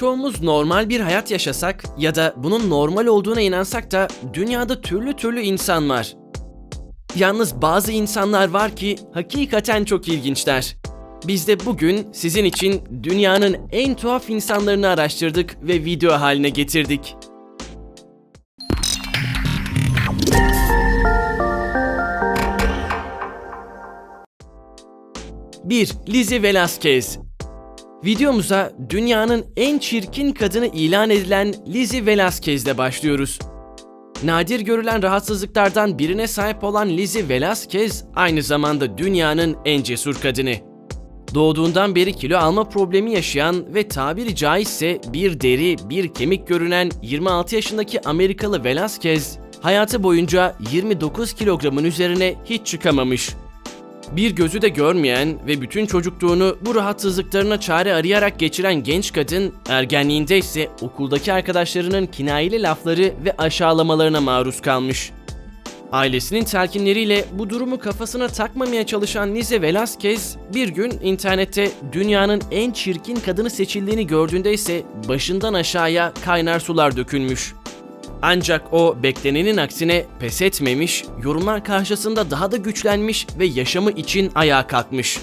Çoğumuz normal bir hayat yaşasak ya da bunun normal olduğuna inansak da dünyada türlü türlü insan var. Yalnız bazı insanlar var ki hakikaten çok ilginçler. Biz de bugün sizin için dünyanın en tuhaf insanlarını araştırdık ve video haline getirdik. Bir, Lizzie Velasquez. Videomuza dünyanın en çirkin kadını ilan edilen Lizzie Velasquez'le başlıyoruz. Nadir görülen rahatsızlıklardan birine sahip olan Lizzie Velasquez aynı zamanda dünyanın en cesur kadını. Doğduğundan beri kilo alma problemi yaşayan ve tabiri caizse bir deri, bir kemik görünen 26 yaşındaki Amerikalı Velasquez, hayatı boyunca 29 kilogramın üzerine hiç çıkamamış. Bir gözü de görmeyen ve bütün çocukluğunu bu rahatsızlıklarına çare arayarak geçiren genç kadın, ergenliğinde ise okuldaki arkadaşlarının kinayeli lafları ve aşağılamalarına maruz kalmış. Ailesinin telkinleriyle bu durumu kafasına takmamaya çalışan Lize Velasquez bir gün internette dünyanın en çirkin kadını seçildiğini gördüğünde ise başından aşağıya kaynar sular dökülmüş. Ancak o beklenenin aksine pes etmemiş, yorumlar karşısında daha da güçlenmiş ve yaşamı için ayağa kalkmış.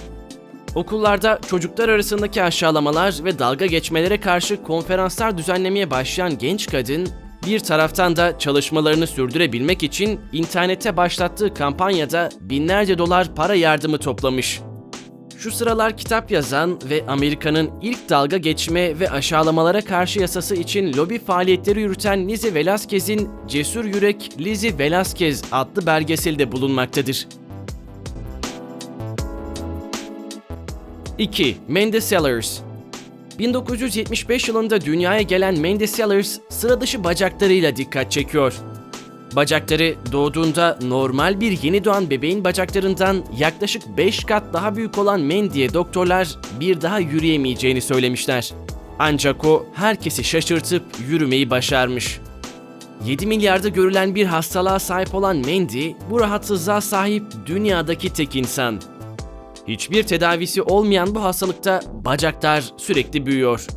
Okullarda çocuklar arasındaki aşağılamalar ve dalga geçmelere karşı konferanslar düzenlemeye başlayan genç kadın, bir taraftan da çalışmalarını sürdürebilmek için internete başlattığı kampanyada binlerce dolar para yardımı toplamış. Şu sıralar kitap yazan ve Amerika'nın ilk dalga geçme ve aşağılamalara karşı yasası için lobi faaliyetleri yürüten Lizzie Velasquez'in Cesur Yürek Lizzie Velasquez adlı belgeselde bulunmaktadır. 2. Mandy Sellers 1975 yılında dünyaya gelen Mandy Sellers sıra bacaklarıyla dikkat çekiyor. Bacakları doğduğunda normal bir yeni doğan bebeğin bacaklarından yaklaşık 5 kat daha büyük olan Mandy'ye doktorlar bir daha yürüyemeyeceğini söylemişler. Ancak o herkesi şaşırtıp yürümeyi başarmış. 7 milyarda görülen bir hastalığa sahip olan Mandy, bu rahatsızlığa sahip dünyadaki tek insan. Hiçbir tedavisi olmayan bu hastalıkta bacaklar sürekli büyüyor.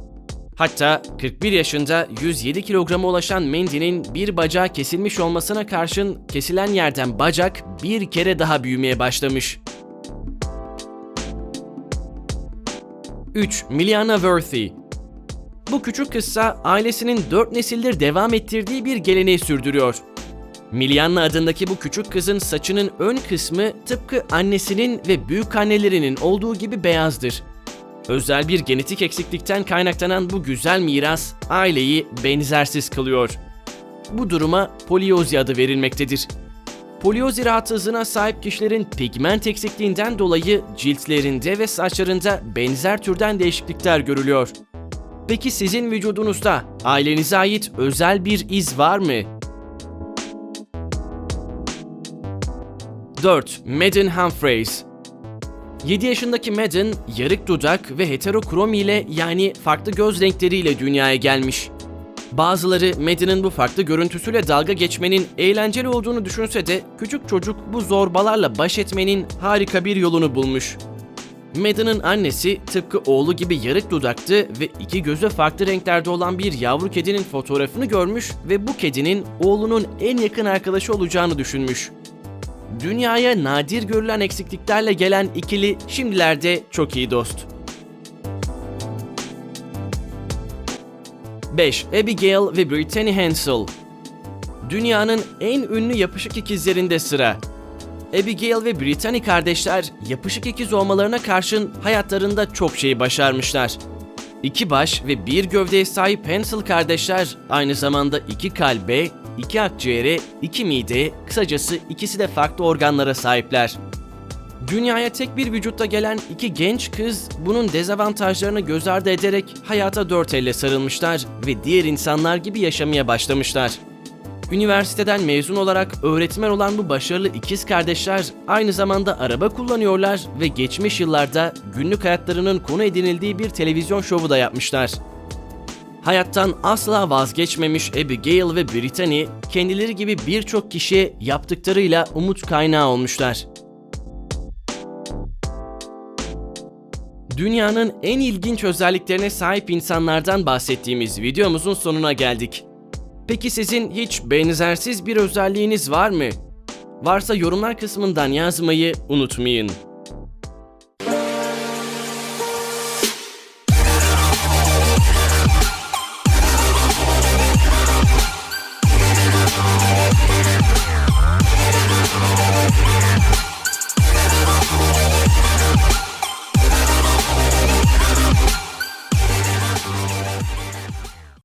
Hatta 41 yaşında 107 kilograma ulaşan Mandy'nin bir bacağı kesilmiş olmasına karşın kesilen yerden bacak bir kere daha büyümeye başlamış. 3. Miliana Worthy Bu küçük kızsa ailesinin 4 nesildir devam ettirdiği bir geleneği sürdürüyor. Miliana adındaki bu küçük kızın saçının ön kısmı tıpkı annesinin ve büyük annelerinin olduğu gibi beyazdır. Özel bir genetik eksiklikten kaynaklanan bu güzel miras aileyi benzersiz kılıyor. Bu duruma poliozi adı verilmektedir. Poliozi rahatsızlığına sahip kişilerin pigment eksikliğinden dolayı ciltlerinde ve saçlarında benzer türden değişiklikler görülüyor. Peki sizin vücudunuzda ailenize ait özel bir iz var mı? 4. Madden Humphreys 7 yaşındaki Madden, yarık dudak ve heterokromi ile yani farklı göz renkleriyle dünyaya gelmiş. Bazıları Madden'ın bu farklı görüntüsüyle dalga geçmenin eğlenceli olduğunu düşünse de küçük çocuk bu zorbalarla baş etmenin harika bir yolunu bulmuş. Madden'ın annesi tıpkı oğlu gibi yarık dudaktı ve iki gözü farklı renklerde olan bir yavru kedinin fotoğrafını görmüş ve bu kedinin oğlunun en yakın arkadaşı olacağını düşünmüş. Dünyaya nadir görülen eksikliklerle gelen ikili şimdilerde çok iyi dost. 5. Abigail ve Brittany Hansel Dünyanın en ünlü yapışık ikizlerinde sıra. Abigail ve Brittany kardeşler yapışık ikiz olmalarına karşın hayatlarında çok şey başarmışlar. İki baş ve bir gövdeye sahip Hansel kardeşler aynı zamanda iki kalbe, iki akciğere, iki mide, kısacası ikisi de farklı organlara sahipler. Dünyaya tek bir vücutta gelen iki genç kız bunun dezavantajlarını göz ardı ederek hayata dört elle sarılmışlar ve diğer insanlar gibi yaşamaya başlamışlar. Üniversiteden mezun olarak öğretmen olan bu başarılı ikiz kardeşler aynı zamanda araba kullanıyorlar ve geçmiş yıllarda günlük hayatlarının konu edinildiği bir televizyon şovu da yapmışlar. Hayattan asla vazgeçmemiş Abigail ve Brittany kendileri gibi birçok kişiye yaptıklarıyla umut kaynağı olmuşlar. Dünyanın en ilginç özelliklerine sahip insanlardan bahsettiğimiz videomuzun sonuna geldik. Peki sizin hiç benzersiz bir özelliğiniz var mı? Varsa yorumlar kısmından yazmayı unutmayın.